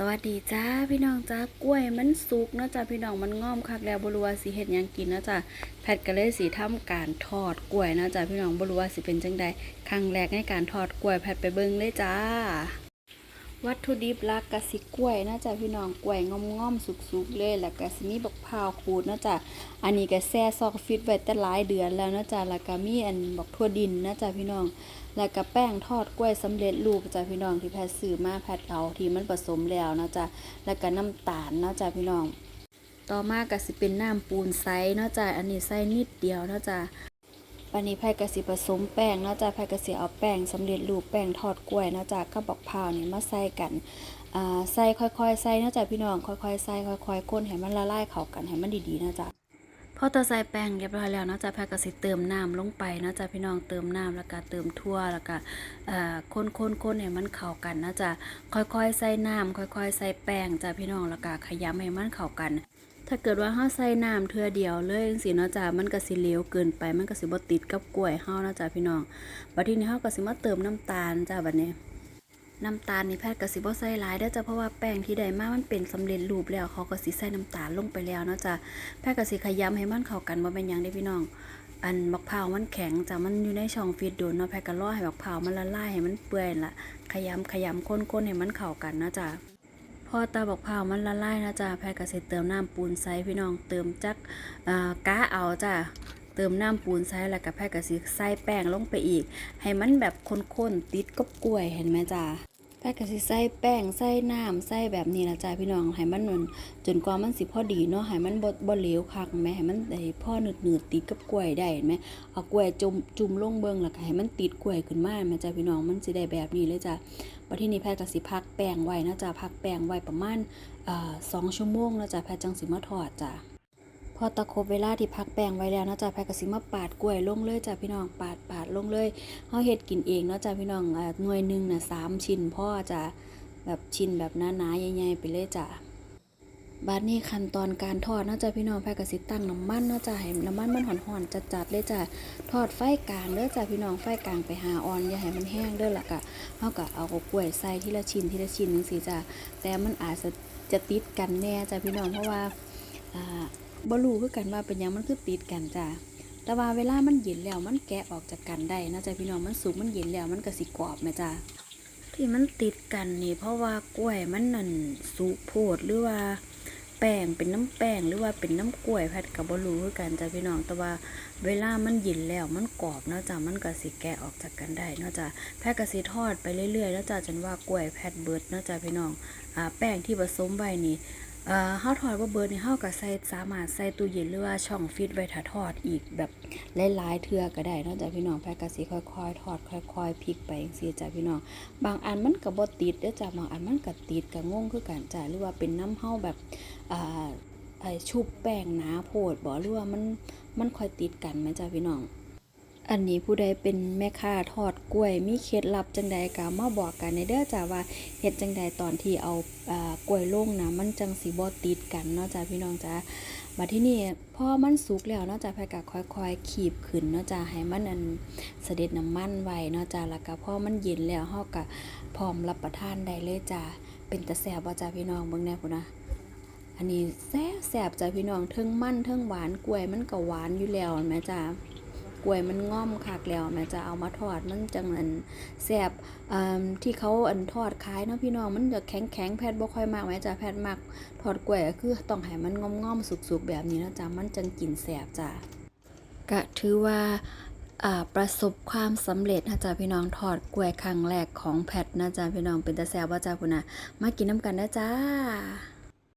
สวัสดีจ้าพี่น้องจ้ากล้วยมันสุกเนาะจ้าพี่น้องมันง่อมคักแล้วบรู้ว่าสิเห็ดยังกินเนาะจ้าแพทก็เลยสีทำการทอดกล้วยเนาะจ้าพี่น้องบรู้ว่าสิเป็นจังใดครั้งแรกในการทอดกล้วยแพทไปเบิ่งเลยจ้า วัตถุดิบลักก็สิกล้วยนาะจ้าพี่น้องกล้วยง่อมๆสุกๆเลยแล้วก็สิมีบักพร้าวขูดนาะจ้าอันนี้ก็แช่ซอกฟิตไว้แต่หลายเดือนแล้วนาะจ้าแล้วก็มีอันบักทั่วดินนาะจ้าพี่น้อง แล้วก็แป้งทอดกล้วยสำเร็จรูปจ้ะพี่น้องที่แพทย์ซื้อมาแพทย์เอาที่มันผสมแล้วนาะจ้ะแล้วก็น้ำตาลนาะจ้ะพี่น้อง ต่อมาก็สิเป็นน้ำปูนใสเนาะจ้ะอันนี้ใส่นิดเดียวนาะจ้ะ ปันนี้แพทย์ก็สิผสมแป้งนาะจ้ะแพทย์ก็สิเอาแป้งสำเร็จรูปแป้งทอดกล้วยนาะจ้ะกับบักพร้าวนี่มาใส่กันใส่ค่อยๆใส่นาะจ้ะพี่น้องค่อยๆใส่ค่อยๆคนให้มันละลายเข้ากันให้มันดีๆนะจ้ะพอตะใส่แป้งเรียบร้อยแล้วนาะจ้ะแพทย์ก็สิเติมน้ำลงไปนาะจ้ะพี่น้องเติมน้ำแล้วก็เติมทั่วแล้วก็คนคนคนให้มันเข้ากันนาะจ้ะค่อยๆใส่น้ำค่อย ๆ ใส่แป้งจ้ะพี่น้องแล้วก็ขยำให้มันเข้ากัน ถ้าเกิดว่าเฮาใส่น้ำเทื่อเดียวเลยจังซี่เนาะจ้ะมันก็สิเหลวเกินไป มันก็สิบ่ติดกับกล้วยเฮาเนาะจ้ะพี่น้องบัดทีนี้เฮาก็สิมาเติมน้ำตาลจ้ะบัดนี้น้ำตาลนี่แพทย์ก็สิบ่ใส่หลายเด้จ้ะเพราะว่าแป้งที่ได้มามันเป็นสำเร็จรูปแล้วเขาก็สิใส่น้ำตาลลงไปแล้วเนาะจ้ะแพทย์ก็สิขยำให้มันเข้ากันบ่เป็นหยังเด้พี่น้อง อันบักพร้าวมันแข็งจ้ะมันอยู่ในช่องฟีดโดนเนาะแพทย์ก็รอให้บักพร้าวมันละลายให้มันเปื่อยล่ะขยำขยำข้นๆให้มันเข้ากันเนาะจ้ะ อตาบอกพร้าวมันละลายนะจ้ะแพทย์ก็สิเติมน้ำปูนใส่พี่น้องเติมจักก้ากะเอาจ้ะเติมน้ำปูนใส่แล้วก็แพทย์ก็สิใส่แป้งลงไปอีก ให้มันแบบข้นๆติดกับกล้วยเห็นไหมจ้ะ แพทย์ก็สิใส่แป้งใส่น้ำใส่แบบนี้ละจ้าพี่น้องให้มันมันจนกว่ามันสิพอดีเนาะให้มันบ่บ่เหลวคักแม่ให้มันได้พ่อหนืดๆติดกับกล้วยได้เห็นไหมเอากล้วยจุ่มจุ่มลงเบิ่งแล้วก็ให้มันติดกล้วยขึ้นมาแม่จ้าพี่น้องมันสิได้แบบนี้เลยจ้ะบัดที่นี้แพทย์ก็สิพักแป้งไว้นะจ้ะพักแป้งไว้ประมาณเอ่อ2ชั่วโมงนะจ้ะแพทย์จังสิมาทอดจ้ะ พอตะครบเวลาที่พักแป้งไว้แล้วนาะจ้ะแพทย์ก็สิมาปาดกล้วยลงเลยจ้ะพี่น้องปาดปาดลงเลยเฮาเฮ็ดกินเองเนาะจ้ะพี่น้องอ่าหน่วยหนึ่งน่ะสามชิ้นพ่อจะแบบชิ้นแบบหนาๆใหญ่ๆไปเลยจ้ะบัดนี้ขั้นตอนการทอดนาะจ้ะพี่น้องแพทย์ก็สิตั้งน้ำมันนาะจ้ะให้น้ำมันมันห่อนๆจัดๆเลยจ้ะทอดไฟกลางเด้อจ้ะพี่น้องไฟกลางไปหาอ่อนอย่าให้มันแห้งเด้อล่ะก็เฮาก็เอากล้วยใส่ทีละชิ้นทีละชิ้นจังซี่จ้ะแต่มันอาจจะจะติดกันแน่จ้ะพี่น้องเพราะว่า อ่าบ่รู้คือกันว่าเป็นหยังมันคือติดกันจ้ะแต่ว่าเวลามันเย็นแล้วมันแกะออกจากกันได้นะจ๊ะพี่น้องมันสุกมันเย็นแล้วมันก็สิกรอบแม่จ้ะที่มันติดกันนี่ เพราะว่ากล้วยมันนั่นสุกโพดหรือว่าแป้งเป็นน้ำแป้งหรือว่าเป็นน้ำกล้วยแพทย์ก็บ่รู้คือกันจ้ะพี่น้องแต่ว่าเวลามันเย็นแล้วมันกรอบเนาะจ้ะมันก็สิแกะออกจากกันได้เนาะจ้ะแพทย์ก็สิทอดไปเรื่อยๆแล้วจ้ะจนว่ากล้วยแพทย์เบิดเนาะจ้ะพี่น้องอ่าแป้งที่ผสมไว้นี่ เอ่อเฮาทอดบ่เบิดนี่เฮาก็ใส่สามารถใส่ตู้เย็นหรือว่าช่องฟรีซไว้ถ้าทอดอีกแบบหลายๆเทื่อก็ได้นาะจ้ะพี่น้องแพทย์ก็สิค่อยๆ ทอดค่อยๆพลิกไปจังซี่จ้ะพี่น้อง บางอันมันก็บ่ติดเด้อจ้ะบางอันมันก็ติดก็งงคือกันจ้ะหรือว่าเป็นน้ำเฮาแบบอ่าไอชุบแป้งหนาโพดบ่หรือว่ามันมันค่อยติดกันไหมจ้ะพี่น้อง อันนี้ผู้ใดเป็นแม่ค้าทอดกล้วย มีเคล็ดลับจังใดก็มาบอกกันในเด้อจ้าว่าเฮ็ดจังใดตอนที่เอาอ่กล้วยลงนะมันจังสิบ่ติดกันเนาะจ้าพี่น้องจ้าบัดที่นี่พอมันสุกแล้วเนาะจ้าแพก็ค่อยๆ ขีบขึ้นเนาะจ้าให้มันอันเสด็จน้ำมันไว้เนาะจ้าแล้วก็พอมันเย็นแล้วเฮาก็พร้อมรับประทานได้เลยจ้าเป็นตาแซ่บบ่จ้าพี่น้องเบิ่งแน่พุ่นนะอันนี้แซ่บแซ่บจ้ะพี่น้องเทิงมันเทิงหวานกล้วยมันก็หวานอยู่แล้วแม่จ้า กล้วยมันง่อมคักแล้วแม่จะเอามาทอดมันจังอันแซ่บอ่าที่เขาอันทอดขายเนาะพี่น้องมันจะแข็งแข็งแพทย์บ่ค่อยมากแม่จะแพทย์มักทอดกล้วยก็คือต้องให้มันง่อมๆสุกๆแบบนี้นะจ้ะมันจังกินแซ่บจ้ะก็ถือว่าอ่าประสบความสำเร็จนะจ๊ะพี่น้องทอดกล้วยครั้งแรกของแพทย์นะจ๊ะพี่น้องเป็นตาแซ่บว่าจ้าพุ่นน่ะมากินน้ำกันนะจ้า